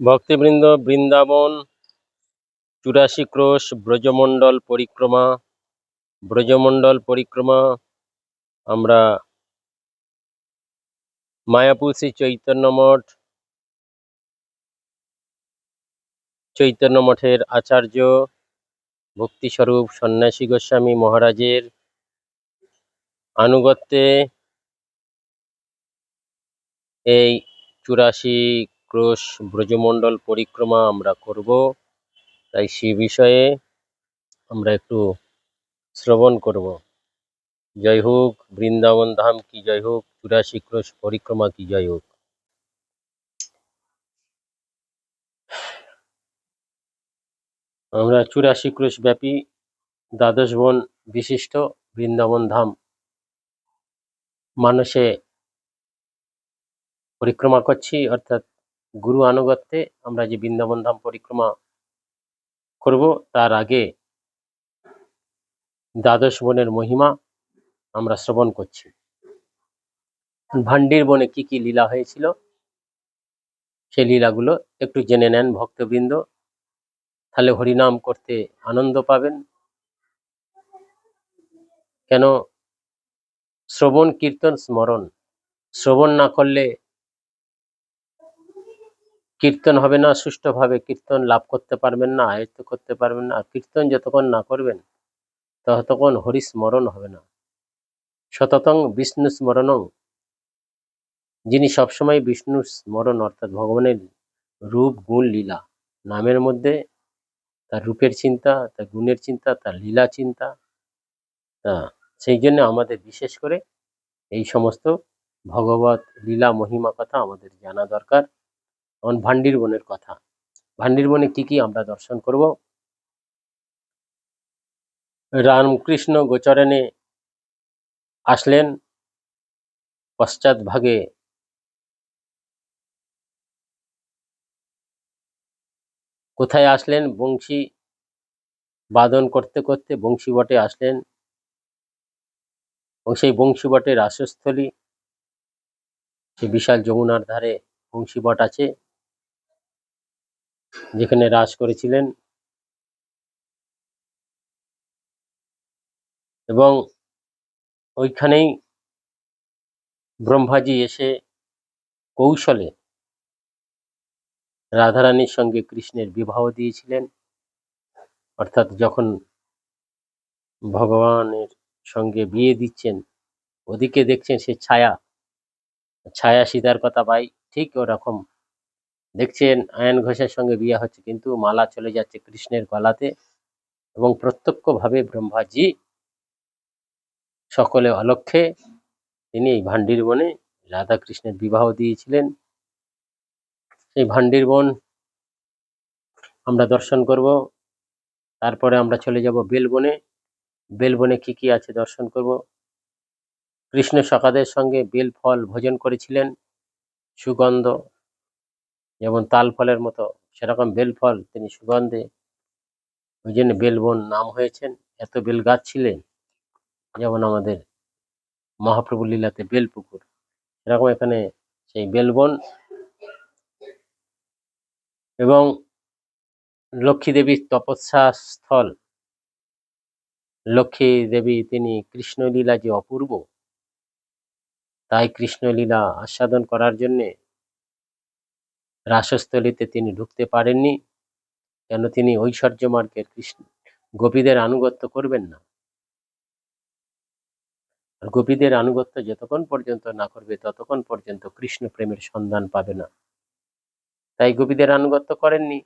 ভক্তবৃন্দ বৃন্দাবন, চুরাশি ক্রোশ, ব্রজমণ্ডল পরিক্রমা ব্রজমণ্ডল পরিক্রমা, আমরা মায়াপুর শ্রী চৈতন্য মঠ, চৈতন্য মঠের আচার্য, ভক্তিস্বরূপ সন্ন্যাসী গোস্বামী মহারাজের আনুগত্যে এই চুরাশি ক্রোশ ব্রজমণ্ডল পরিক্রমা আমরা করব। তাই সে বিষয়ে আমরা একটু শ্রবণ করব। জয় হোক, বৃন্দাবন ধাম কি জয় হোক, চুরাশি ক্রোশ পরিক্রমা কি জয় হোক। আমরা চুরাশি ক্রোশ ব্যাপী দ্বাদশ বন বিশিষ্ট বৃন্দাবন ধাম মানুষে পরিক্রমা করছি, অর্থাৎ গুরু আনুগত্যে আমরা যে বৃন্দাবন ধাম পরিক্রমা করব, তার আগে দ্বাদশ বনের মহিমা আমরা শ্রবণ করছি। ভান্ডির বনে কি কি লীলা হয়েছিল? সেই লীলাগুলো একটু জেনে নেন ভক্তবৃন্দ। তাহলে হরিনাম করতে আনন্দ পাবেন। কেন? শ্রবণ, কীর্তন, স্মরণ। শ্রবণ না করলে কীর্তন হবে না, সুষ্ঠুভাবে কীর্তন লাভ করতে পারবেন না, আয়ত্ত করতে পারবেন না কীর্তন যতক্ষণ না করবেন, ততক্ষণ হরি স্মরণ হবে না। সততং বিষ্ণু স্মরণং, যিনি সবসময় বিষ্ণু স্মরণ, অর্থাৎ ভগবানের রূপ, গুণ, লীলা, নামের মধ্যে তার রূপের চিন্তা, তার গুণের চিন্তা, তার লীলা চিন্তা সেই জন্য আমাদের বিশেষ করে এই সমস্ত ভগবত লীলা মহিমা কথা আমাদের জানা দরকার। যেমন ভান্ডির বনের কথা। ভান্ডির বনে কি কি আমরা দর্শন করব? রামকৃষ্ণ গোচরণে আসলেন পশ্চাৎ ভাগে কোথায় আসলেন? বংশী বাদন করতে করতে বংশী বটে আসলেন। এবং সেই বংশী বটের আশ্রয়স্থলী সে বিশাল যমুনার ধারে বংশী বট আছে। যেখানে রাস করেছিলেন। এবং ওইখানেই ব্রহ্মাজি এসে কৌশলে রাধারানীর সঙ্গে কৃষ্ণের বিবাহ দিয়েছিলেন। অর্থাৎ যখন ভগবানের সঙ্গে বিয়ে দিচ্ছেন, ওদিকে দেখছেন সে ছায়া। ছায়া সীতার কথা পাই ঠিক ওরকম দেখছেন আয়ন ঘোষের সঙ্গে বিয়ে হচ্ছে, কিন্তু মালা চলে যাচ্ছে কৃষ্ণের গলাতে এবং প্রত্যক্ষভাবে ব্রহ্মাজি সকলে অলক্ষে তিনি এই ভান্ডির বনে রাধা কৃষ্ণের বিবাহ দিয়েছিলেন। সেই ভান্ডির বন আমরা দর্শন করব, তারপরে আমরা চলে যাব বেলবনে। বেলবনে কি কি আছে দর্শন করব? কৃষ্ণ সকাদের সঙ্গে বেল ফল ভোজন করেছিলেন, সুগন্ধ যেমন তাল ফলের মতো, সেরকম বেল ফল, তিনি সুগন্ধে ওই জন্য বেলবন নাম হয়েছেন। এত বেল গাছ ছিলেন, যেমন আমাদের মহাপ্রভু লীলাতে বেলপুকুর। এরকম এখানে সেই বেলবন এবং লক্ষ্মী দেবীর তপস্যা স্থল লক্ষ্মী দেবী, তিনি কৃষ্ণলীলা যে অপূর্ব, তাই কৃষ্ণলীলা আস্বাদন করার জন্যে রাসস্থলীতে তিনি ঢুকতে পারেননি। কেন তিনি ঐশ্বর্য মার্গের কৃষ্ণ, গোপীদের আনুগত্য করবেন না? আর গোপীদের আনুগত্য যতক্ষণ পর্যন্ত না করবে, ততক্ষণ পর্যন্ত কৃষ্ণ প্রেমের সন্ধান পাবে না। তাই গোপীদের আনুগত্য করেননি।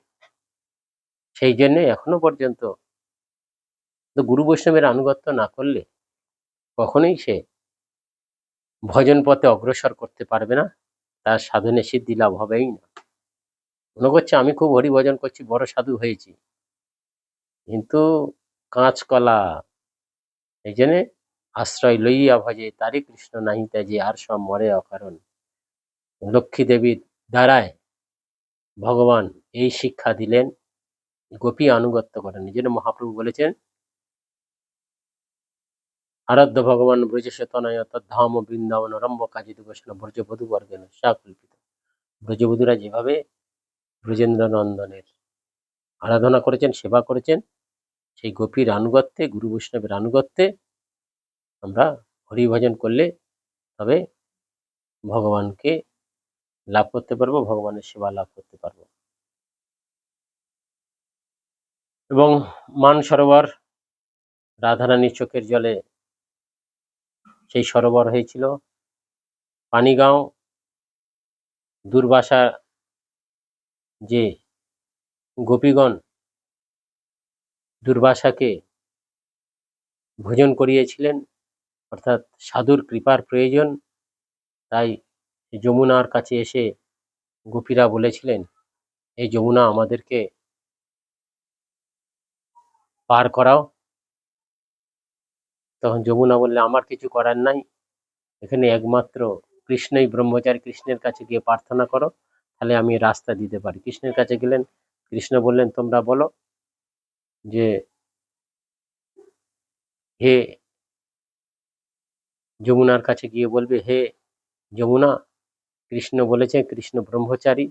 সেই জন্য এখনও পর্যন্ত গুরু বৈষ্ণবের আনুগত্য না করলে কখনোই সে ভজন পথে অগ্রসর করতে পারবে না। তার সাধনে সিদ্ধি লাভ হবেই না। মনে করছে আমি খুব হরি ভজন করছি, বড় সাধু হয়েছি। কিন্তু কাঁচকলা এই জন্যে আশ্রয় লইয়া ভজে, তারই কৃষ্ণ নাহি যে আর সব মরে অকারণ। লক্ষ্মী দেবীর দ্বারায় ভগবান এই শিক্ষা দিলেন, গোপী আনুগত্য করেন। এই জন্য মহাপ্রভু বলেছেন, আরাধ্য ভগবান ব্রজেশতনয় তদ্ধাম বৃন্দাবন রম্ব কাজিত বৈষ্ণব ব্রজবধূ বর্গেন সাকল্পিত। ব্রজবধূরা যেভাবে ব্রজেন্দ্র নন্দনের আরাধনা করেছেন, সেবা করেছেন। সেই গোপীর আনুগত্যে, গুরু বৈষ্ণবের আনুগত্যে আমরা হরিভজন করলে তবে ভগবানকে লাভ করতে পারব, ভগবানের সেবা লাভ করতে পারব। এবং মান সরোবর রাধারানীর চোখের জলে সেই সরোবর হয়েছিল। পানিগাঁও, দুর্বাসা যে গোপীগণ দুর্বাসাকে ভোজন করিয়েছিলেন, অর্থাৎ সাধুর কৃপার প্রয়োজন, তাই যমুনার কাছে এসে গোপীরা বলেছিলেন, এই যমুনা আমাদেরকে পার করাও। তখন যমুনা বললে, আমার কিছু করার নাই, এখানে একমাত্র কৃষ্ণই ব্রহ্মচারী কৃষ্ণের কাছে গিয়ে প্রার্থনা করো। তাহলে আমি রাস্তা দিতে পারি। কৃষ্ণের কাছে গেলেন, কৃষ্ণ বললেন, তোমরা বলো যে, হে যমুনার কাছে গিয়ে বলবে, হে যমুনা, কৃষ্ণ বলেছে, কৃষ্ণ ব্রহ্মচারী।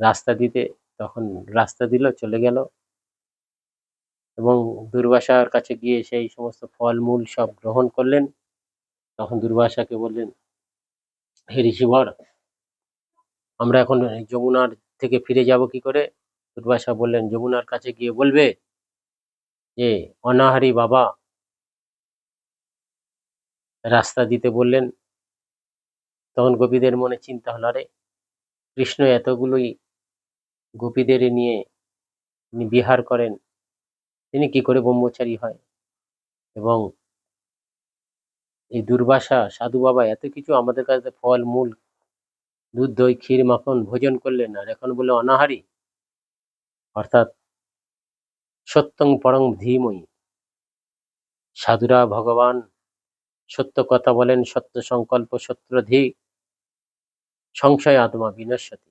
রাস্তা দিতে তখন রাস্তা দিল, চলে গেল। এবং দুর্বাসার কাছে গিয়ে সেই সমস্ত ফলমূল সব গ্রহণ করলেন। তখন দুর্বাসাকে বললেন, হে ঋষিবর আমরা এখন যমুনার থেকে ফিরে যাব কি করে? দুর্বাসা বললেন, যমুনার কাছে গিয়ে বলবে যে, অনাহারি বাবা রাস্তা দিতে বললেন। তখন গোপীদের মনে চিন্তা হলো, আরে, কৃষ্ণ এতগুলোই গোপীদের নিয়ে তিনি বিহার করেন, তিনি কি করে ব্রহ্মচারী হয়? এবং এই দুর্বাসা সাধু বাবা এত কিছু আমাদের কাছে ফল, মূল দুধ দই ক্ষীর মাখন ভোজন করলেন আর এখন বলে অনাহারি। অর্থাৎ সত্যং পরং ধীময়ী সাধুরা ভগবান সত্য কথা বলেন, সত্য সংকল্প সত্যধি সংশয় আত্মা বিনশ্বতী।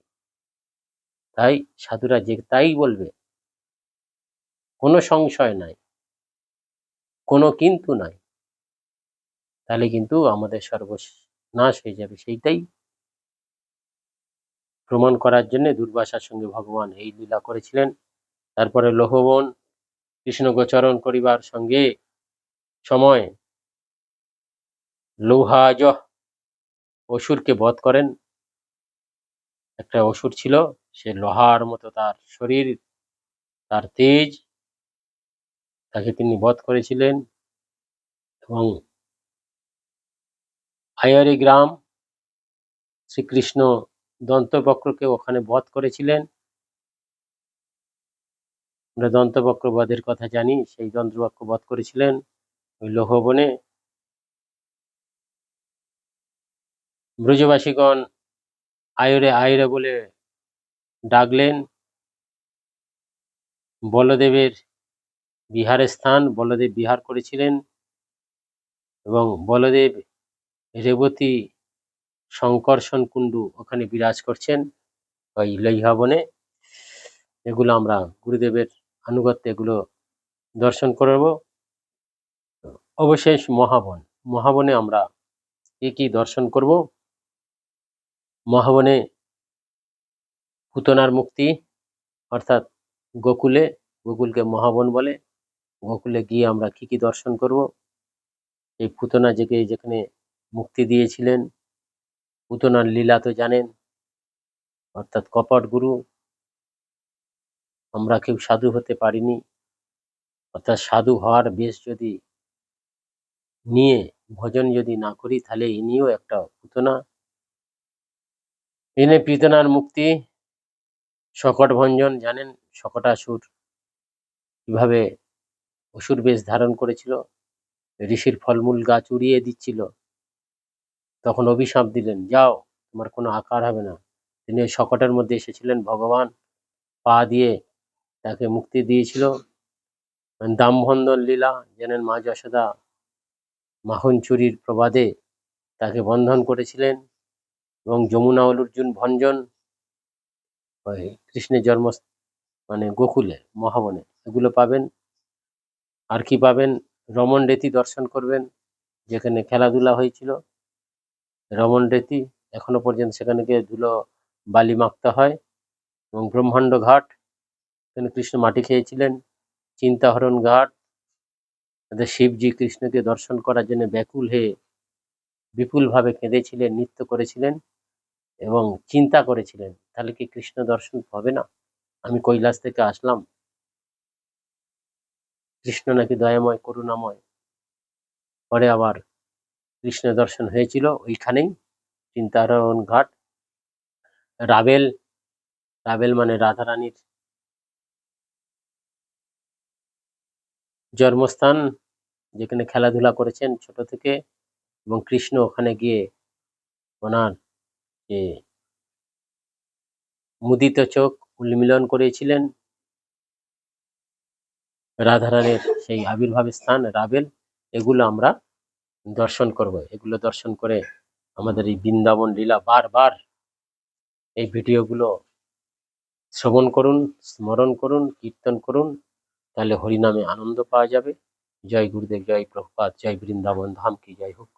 তাই সাধুরা যে তাই বলবে, কোনো সংশয় নাই, কোনো কিন্তু নাই। তাহলে কিন্তু আমাদের সর্বনাশ হয়ে যাবে সেইটাই প্রমাণ করার জন্য দুর্বাসার সঙ্গে ভগবান এই লীলা করেছিলেন। তারপরে লোহবন, কৃষ্ণ গোচরণ করিবার সঙ্গে সময় লৌহাজ অসুরকে বধ করেন। একটা অসুর ছিল, সে লোহার মতো তার শরীর, তার তেজ, তাকে তিনি বধ করেছিলেন এবং আয়ারি গ্রাম শ্রীকৃষ্ণ দন্তবক্রকে ওখানে বধ করেছিলেন। আমরা দন্তবক্র বধের কথা জানি, সেই দন্তবক্র বধ করেছিলেন ওই লোহবনে। ব্রজবাসীগণ আয়রে আয়রে বলে ডাকলেন, বলদেবের বিহারের স্থান, বলদেব বিহার করেছিলেন এবং বলদেব রেবতী শঙ্কর্ষণ কুণ্ডু ওখানে বিরাজ করছেন ওই লইহাবনে এগুলো আমরা গুরুদেবের আনুগত্য এগুলো দর্শন করব। অবশেষ মহাবন। মহাবনে আমরা কি কি দর্শন করব? মহাবনে পুতনার মুক্তি, অর্থাৎ গোকুলে, গোকুলকে মহাবন বলে। গোকুলে গিয়ে আমরা কি কি দর্শন করব? এই পুতনা জেগে যেখানে মুক্তি দিয়েছিলেন পুতনার লীলা তো জানেন। অর্থাৎ কপট গুরু, আমরা কেউ সাধু হতে পারিনি। অর্থাৎ সাধু হওয়ার বেশ যদি নিয়ে, ভজন যদি না করি, তাহলে ইনিও একটা পুতনা এনে পিতনার মুক্তি, শকট ভঞ্জন জানেন শকটাসুর কীভাবে অসুর বেশ ধারণ করেছিল, ঋষির ফলমূল গাছ উড়িয়ে দিচ্ছিল। তখন অভিশাপ দিলেন, যাও, তোমার কোনো আকার হবে না। তিনি ওই শকটের মধ্যে এসেছিলেন, ভগবান পা দিয়ে তাকে মুক্তি দিয়েছিল। দামভন্দন লীলা জানেন মা যশোদা মাখন চুরির প্রবাদে তাকে বন্ধন করেছিলেন এবং যমুনা অর্জুন ভঞ্জন ওই কৃষ্ণের জন্ম মানে গোকুলে, মহাবনে, এগুলো পাবেন। আর কি পাবেন? রমন রেতি দর্শন করবেন, যেখানে খেলাধুলা হয়েছিল। রমন রেতি এখনও পর্যন্ত সেখানে গিয়ে ধুলো বালি মাখতে হয় এবং ব্রহ্মাণ্ড ঘাট। এখানে কৃষ্ণ মাটি খেয়েছিলেন, চিন্তাহরণ ঘাট। তাদের শিবজি কৃষ্ণকে দর্শন করার জন্য ব্যাকুল হয়ে বিপুলভাবে কেঁদেছিলেন, নৃত্য করেছিলেন এবং চিন্তা করেছিলেন, তাহলে কি কৃষ্ণ দর্শন হবে না? আমি কৈলাস থেকে আসলাম। কৃষ্ণ নাকি দয়াময়, করুণাময়। পরে আবার কৃষ্ণ দর্শন হয়েছিল ওইখানেই চিন্তারণ ঘাট। রাবেল রাবেল মানে রাধারানীর জন্মস্থান, যেখানে খেলাধুলা করেছেন ছোট থেকে এবং কৃষ্ণ ওখানে গিয়ে ওনার যে মুদিত চোখ উন্মিলন করেছিলেন। রাধারানীর সেই আবির্ভাব স্থান রাবেল, এগুলো আমরা দর্শন করব। এগুলো দর্শন করে আমাদের এই বৃন্দাবন লীলা বারবার এই ভিডিওগুলো শ্রবণ করুন, স্মরণ করুন, কীর্তন করুন, তাহলে হরিনামে আনন্দ পাওয়া যাবে। জয় গুরুদেব, জয় প্রভুপাত জয় বৃন্দাবন, ধাম কি, জয় হোক।